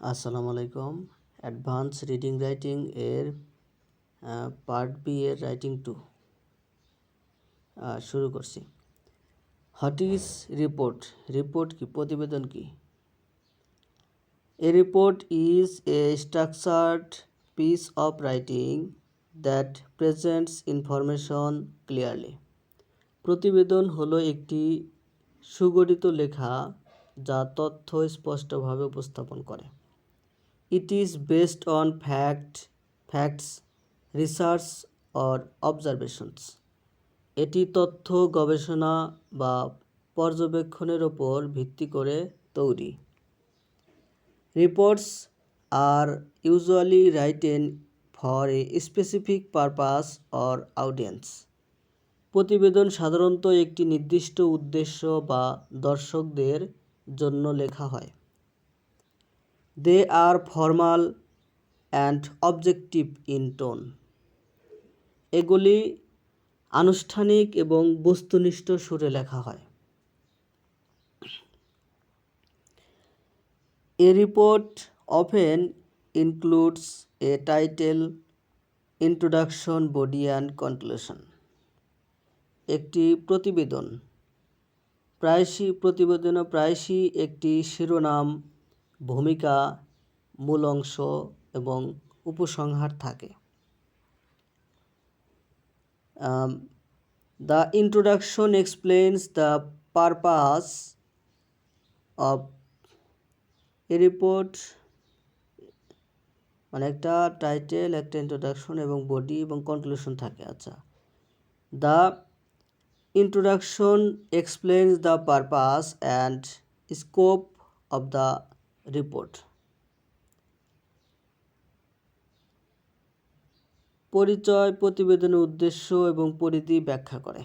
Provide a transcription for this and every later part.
আসসালামু আলাইকুম। Advance reading writing এর পার্ট বি এর রাইটিং টু শুরু করছি। হোয়াট ইজ রিপোর্ট রিপোর্ট কি? প্রতিবেদন কি? A report is a structured piece of writing that presents information clearly প্রতিবেদন হলো একটি সুগঠিত লেখা যা তথ্য স্পষ্টভাবে উপস্থাপন করে। It is based on fact facts research or observations এটি তথ্য, গবেষণা বা পর্যবেক্ষণের ওপর ভিত্তি করে তৈরি। Reports are usually written for a specific purpose or audience প্রতিবেদন সাধারণত একটি নির্দিষ্ট উদ্দেশ্য বা দর্শকদের জন্য লেখা হয়। They are formal and objective in tone এগুলি আনুষ্ঠানিক এবং বস্তুনিষ্ঠ সুরে লেখা হয়। A report often includes a title introduction body and conclusion একটি প্রতিবেদন। প্রায়শই প্রতিবেদনে প্রায়শই একটি শিরোনাম ভূমিকা, মূল অংশ এবং উপসংহার থাকে। The introduction explains the purpose of a report মানে একটা টাইটেল একটা ইন্ট্রোডাকশন এবং বডি এবং কনক্লুশন থাকে। আচ্ছা the introduction explains the purpose and scope of the report পরিচয় প্রতিবেদনের উদ্দেশ্য এবং পরিধি ব্যাখ্যা করে।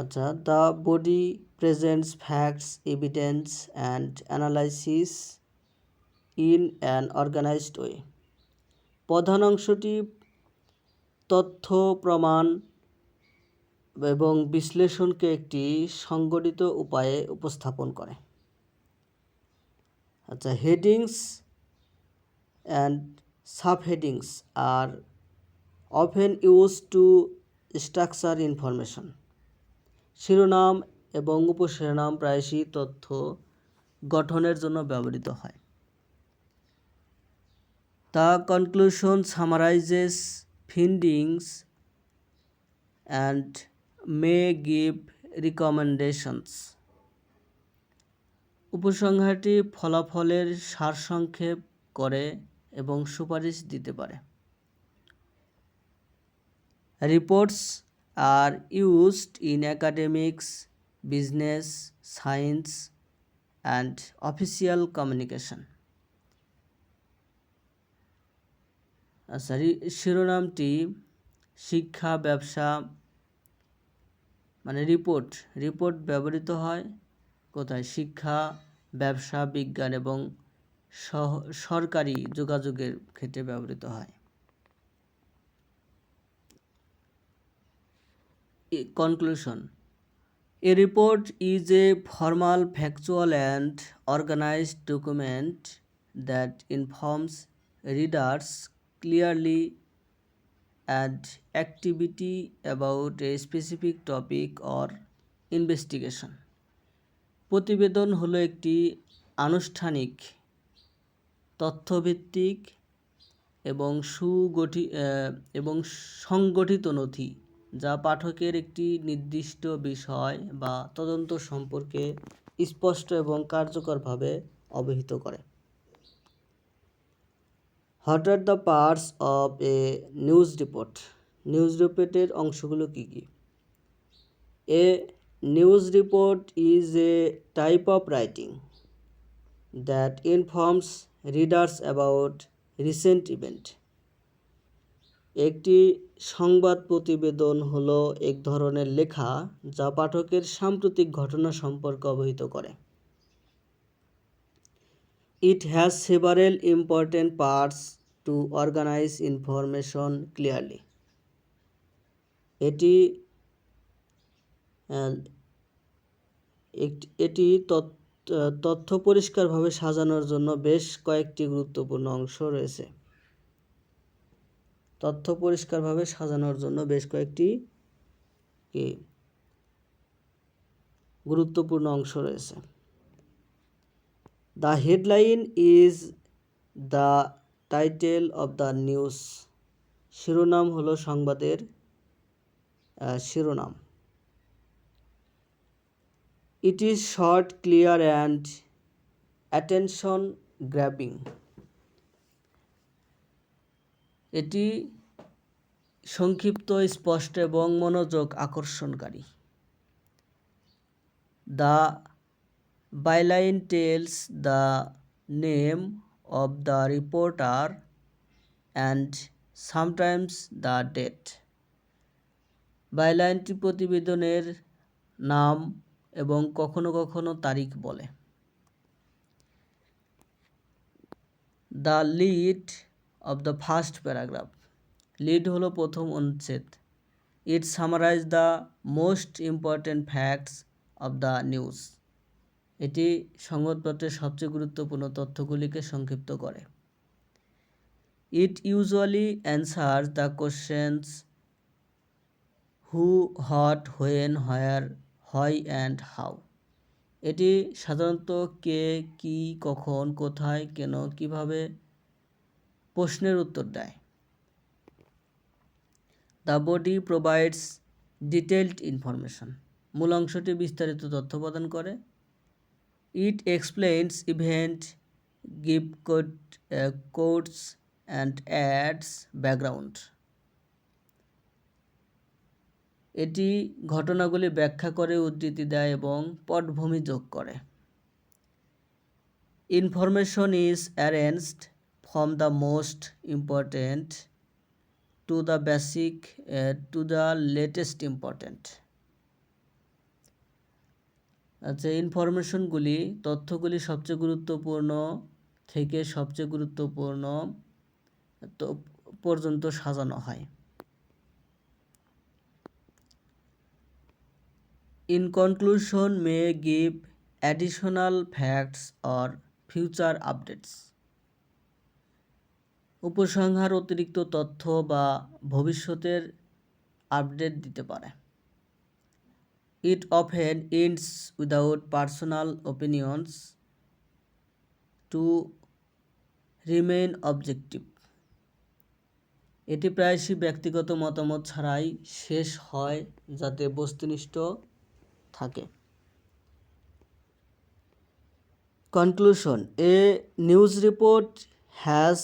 আচ্ছা the body presents facts, evidence and analysis in an organised way. প্রধান অংশটি তথ্য, প্রমাণ এবং বিশ্লেষণকে একটি সংগঠিত উপায়ে উপস্থাপন করে। আচ্ছা headings and sub headings are often use to structure information. শিরোনাম এবং উপশিরোনাম প্রায়শই তথ্য গঠনের জন্য ব্যবহৃত হয়। The conclusion summarises findings and may give recommendations উপসংহারটি ফলাফলের সারসংক্ষেপ করে এবং সুপারিশ দিতে পারে। Reports are used in academics business science and official communication আচ্ছা শিরোনামটি শিক্ষা, ব্যবসা মানে রিপোর্ট রিপোর্ট ব্যবহৃত হয় কোথায়? শিক্ষা, ব্যবসা, বিজ্ঞান এবং সরকারি যোগাযোগের ক্ষেত্রে ব্যবহৃত হয়। Conclusion a report is a formal factual and organised document that informs readers clearly and activity about a specific topic or investigation প্রতিবেদন হলো একটি আনুষ্ঠানিক, তথ্যভিত্তিক এবং সুগঠি এবং সংগঠিত নথি, যা পাঠকের একটি নির্দিষ্ট বিষয় বা তদন্ত সম্পর্কে স্পষ্ট এবং কার্যকরভাবে অবহিত করে। What are the parts of a news report. News রিপোর্টের অংশগুলো কী কী? A, news report is a type of writing that informs readers about recent event. একটি সংবাদ প্রতিবেদন হলো এক ধরনের লেখা যা পাঠকের সাম্প্রতিক ঘটনা সম্পর্কে অবহিত করে। It has several important parts to organise information clearly এটি এটি তথ্য পরিষ্কারভাবে সাজানোর জন্য বেশ কয়েকটি গুরুত্বপূর্ণ অংশ রয়েছে। তথ্য পরিষ্কারভাবে সাজানোর জন্য বেশ কয়েকটি গুরুত্বপূর্ণ অংশ রয়েছে। The headline is the title of the news শিরোনাম হলো সংবাদের শিরোনাম। It is short clear and attention grabbing এটি সংক্ষিপ্ত, স্পষ্ট এবং মনোযোগ আকর্ষণকারী। The byline tells the name of the reporter and sometimes the date বাইলাইনটি প্রতিবেদনের নাম এবং কখনো কখনো তারিখ বলে। The lead of the first paragraph lead হলো প্রথম অনুচ্ছেদ। It summarise the most important facts of the news এটি সংবাদপত্রের সবচেয়ে গুরুত্বপূর্ণ তথ্যগুলিকে সংক্ষিপ্ত করে। It usually answer the questions who what when where why and how এটি সাধারণত কে, কি, কখন, কোথায়, কেন, কীভাবে প্রশ্নের উত্তর দেয়। The body provides detailed information মূল অংশটি বিস্তারিত তথ্য প্রদান করে। It explains event give quote quotes and adds background এটি ঘটনাগুলি ব্যাখ্যা করে, উদ্ধৃতি দেয় এবং পটভূমি যোগ করে। Information is arranged from the most important to the basic to the latest important আচ্ছা ইনফরমেশনগুলি তথ্যগুলি সবচেয়ে গুরুত্বপূর্ণ থেকে সবচেয়ে গুরুত্বপূর্ণ তো পর্যন্ত সাজানো হয় In conclusion, may give additional facts or future updates. উপসংহার অতিরিক্ত তথ্য বা ভবিষ্যতের আপডেট দিতে পারে it often ends without personal opinions to remain objective. এটি প্রায়শই ব্যক্তিগত মতামত ছাড়াই শেষ হয় যাতে বস্তুনিষ্ঠ থাকে। Conclusion, a news report has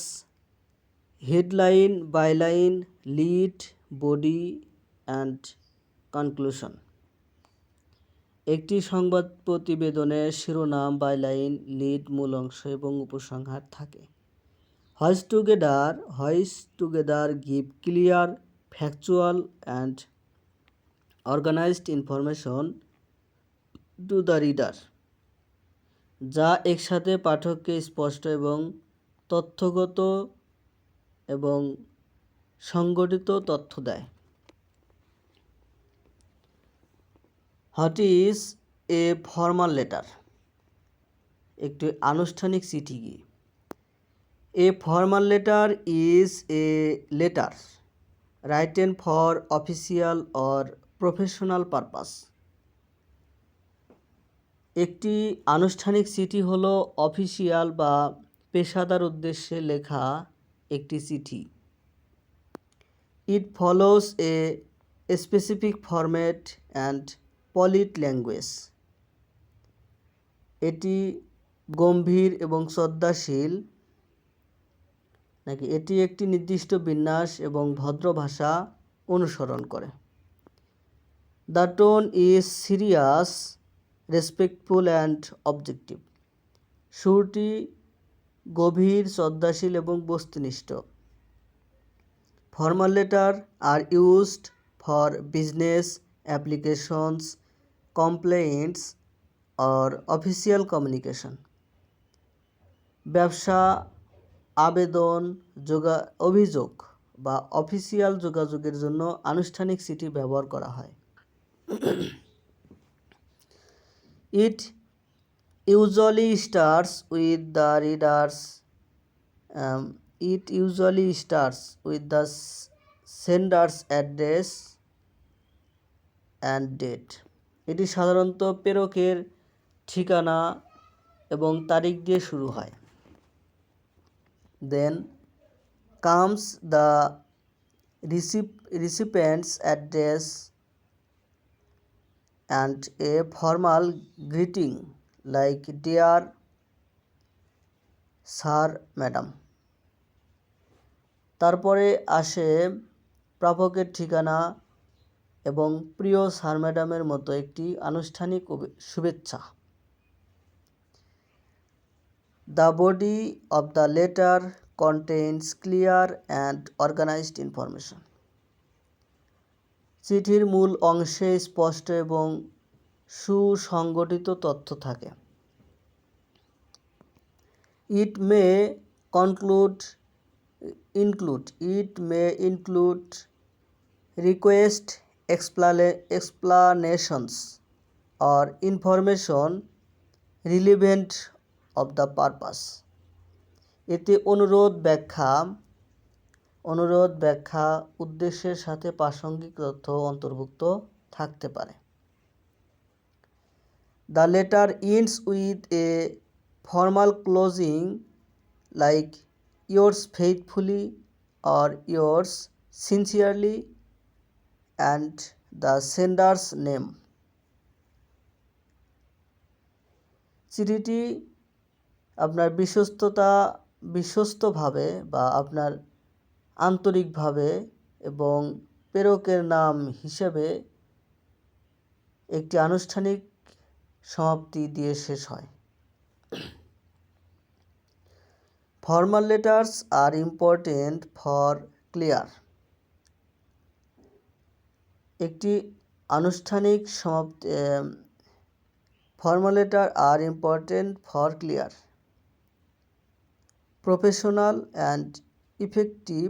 headline, byline, lead, body, and conclusion. একটি সংবাদ প্রতিবেদনের শিরোনাম বাইলাইন লিড মূল অংশ এবং উপসংহার থাকে। Ways together ways together give clear factual and organised information to the reader যা একসাথে পাঠককে স্পষ্ট এবং তথ্যগত এবং সংগঠিত তথ্য দেয়। What is a formal letter একটি আনুষ্ঠানিক চিঠি কি? A formal letter is a letter written for official or professional purpose একটি আনুষ্ঠানিক চিঠি হলো অফিসিয়াল বা পেশাদার উদ্দেশ্যে লেখা একটি চিঠি। It follows a specific format and polite language. এটি গম্ভীর এবং শ্রদ্ধাশীল, নাকি এটি একটি নির্দিষ্ট বিন্যাস এবং ভদ্র ভাষা অনুসরণ করে। The tone is serious, respectful and objective. সুরটি গভীর, শ্রদ্ধাশীল এবং বস্তুনিষ্ঠ। Formal letter are used for business applications complaints or official communication ব্যবসা, আবেদন, যোগা, অভিযোগ বা অফিসিয়াল যোগাযোগের জন্য আনুষ্ঠানিক সিটি ব্যবহার করা হয়। It usually starts with the readers it usually starts with the sender's address and date এটি সাধারণত প্রেরকের ঠিকানা এবং তারিখ দিয়ে শুরু হয়। Then comes the recipient's address and a formal greeting like dear sir madam তারপরে আসে প্রাপকের ঠিকানা এবং প্রিয় স্যার ম্যাডামের মতো একটি আনুষ্ঠানিক শুভেচ্ছা। The body of the letter contents clear and organised information. চিঠির মূল অংশে স্পষ্ট এবং সুসংগঠিত তথ্য থাকে। It may conclude, include, it may include, request explanations or information relevant of the purpose. এতে অনুরোধ ব্যাখ্যা অনুরোধ ব্যাখ্যা উদ্দেশ্যের সাথে প্রাসঙ্গিক তথ্য অন্তর্ভুক্ত থাকতে পারে। The letter ends with a formal closing like yours faithfully or yours sincerely and the sender's name চিঠিটি আপনার বিশ্বস্ততা, বিশ্বস্তভাবে বা আপনার আন্তরিকভাবে এবং প্রেরকের নাম হিসেবে একটি আনুষ্ঠানিক সমাপ্তি দিয়ে শেষ হয়। Formal letters are important for clear একটি আনুষ্ঠানিক সমাপ্তি formal letter are important for clear. Professional and effective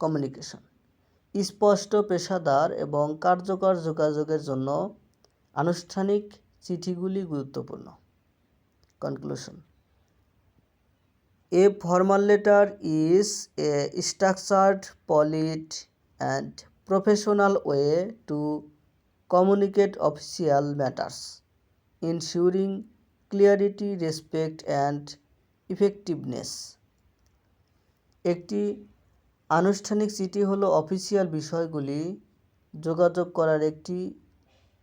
communication. স্পষ্ট পেশাদার এবং কার্যকর যোগাযোগের জন্য আনুষ্ঠানিক চিঠিগুলি গুরুত্বপূর্ণ। Conclusion. A formal letter is a structured, polite, and professional way to communicate official matters ensuring clarity respect and effectiveness একটি আনুষ্ঠানিক চিঠি হলো অফিসিয়াল বিষয়গুলি যোগাযোগ করার একটি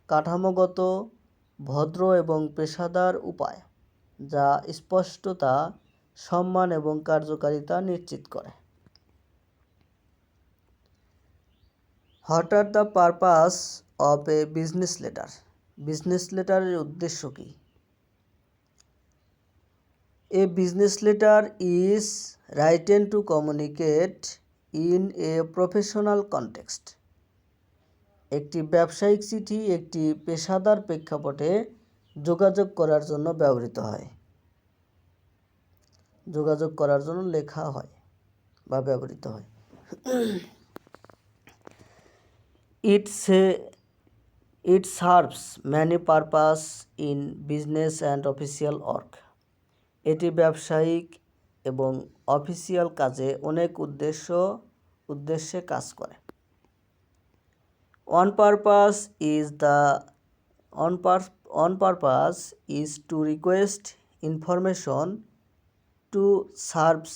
কাঠামোগত, ভদ্র এবং পেশাদার উপায়, যা স্পষ্টতা, সম্মান এবং কার্যকারিতা নিশ্চিত করে। What are the purpose of a business letter business লেটারের উদ্দেশ্য কী? A business letter is written to communicate in a professional context একটি ব্যবসায়িক চিঠি একটি পেশাদার প্রেক্ষাপটে যোগাযোগ করার জন্য ব্যবহৃত হয়। যোগাযোগ করার জন্য লেখা হয় বা ব্যবহৃত হয়। It's it serves many purpose in business and official work এটি ব্যবসায়িক এবং অফিসিয়াল কাজে অনেক উদ্দেশ্য, উদ্দেশ্যে কাজ করে। One purpose is the one one purpose is to request information to serves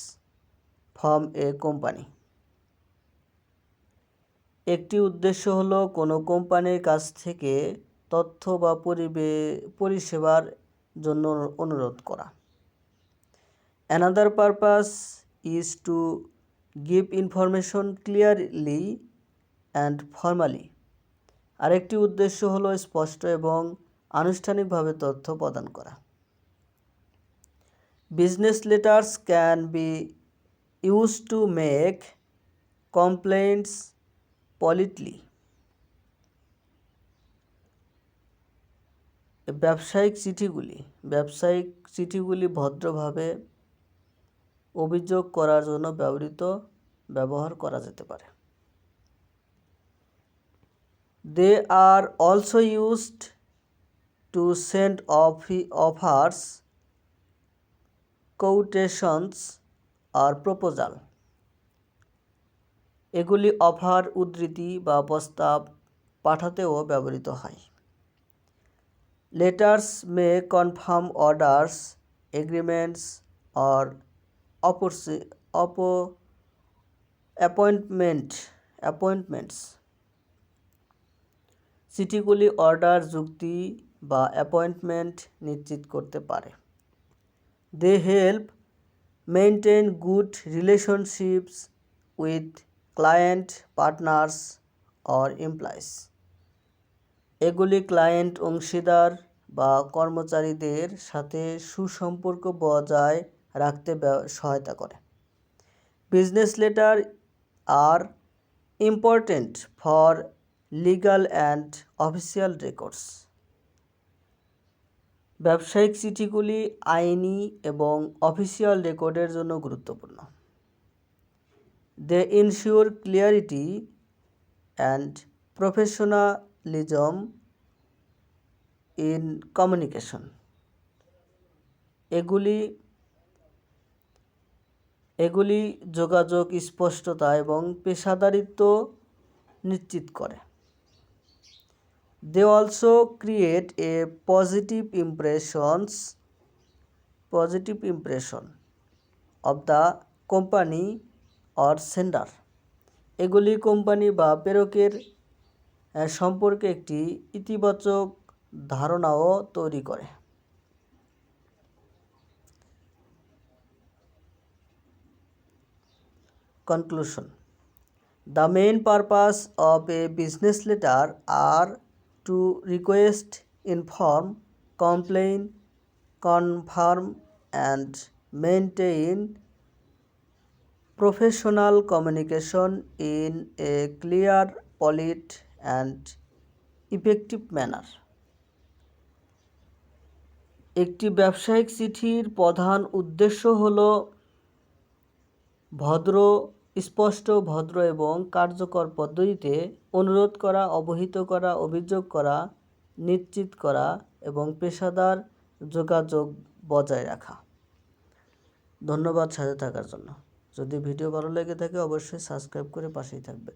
from a company একটি উদ্দেশ্য হলো কোনো কোম্পানির কাছ থেকে তথ্য বা পরিবে, পরিষেবার জন্য অনুরোধ করা। Another purpose is to give information clearly and formally আরেকটি উদ্দেশ্য হলো স্পষ্ট এবং আনুষ্ঠানিকভাবে তথ্য প্রদান করা। Business letters can be use to make complaints politely. ব্যবসায়িক চিঠিগুলি ব্যবসায়িক চিঠিগুলি ভদ্রভাবে অভিযোগ করার জন্য ব্যবহৃত, ব্যবহার করা যেতে পারে। They are also used to send অফি offers quotations or proposal এগুলি অফার উদ্ধৃতি বা প্রস্তাব পাঠাতেও ব্যবহৃত হয়। Letters may confirm orders, agreements, or অপরসি, অপ অ্যাপয়েন্টমেন্ট, অ্যাপয়েন্টমেন্টস। চিঠিগুলি অর্ডার যুক্তি বা অ্যাপয়েন্টমেন্ট নিশ্চিত করতে পারে। They help maintain good relationships with client, partners or employees এগুলি ক্লায়েন্ট, অংশীদার বা কর্মচারীদের সাথে সুসম্পর্ক বজায় রাখতে সহায়তা করে। Business letter are important for legal and official records. ব্যবসায়িক চিঠিগুলি আইনি এবং অফিসিয়াল রেকর্ডের জন্য গুরুত্বপূর্ণ। They ensure clarity and professionalism in communication এগুলি এগুলি যোগাযোগ, স্পষ্টতা এবং পেশাদারিত্ব নিশ্চিত করে। They also create a positive impressions positive impression of the company or sender এগুলি কোম্পানি বা প্রেরকের সম্পর্কে একটি ইতিবাচক ধারণাও তৈরি করে Conclusion The main purpose of a business letter are to request, inform, complain, confirm, and maintain professional communication in a clear, polite, and effective manner. একটি ব্যবসায়িক চিঠির প্রধান উদ্দেশ্য হল ভদ্র, স্পষ্ট, ভদ্র এবং কার্যকর পদ্ধতিতে অনুরোধ করা, অবহিত করা, অভিযোগ করা, নিশ্চিত করা এবং পেশাদার যোগাযোগ বজায় রাখা। ধন্যবাদ সাথে থাকার জন্য। যদি ভিডিও ভালো লেগে থাকে অবশ্যই সাবস্ক্রাইব করে পাশেই থাকবে।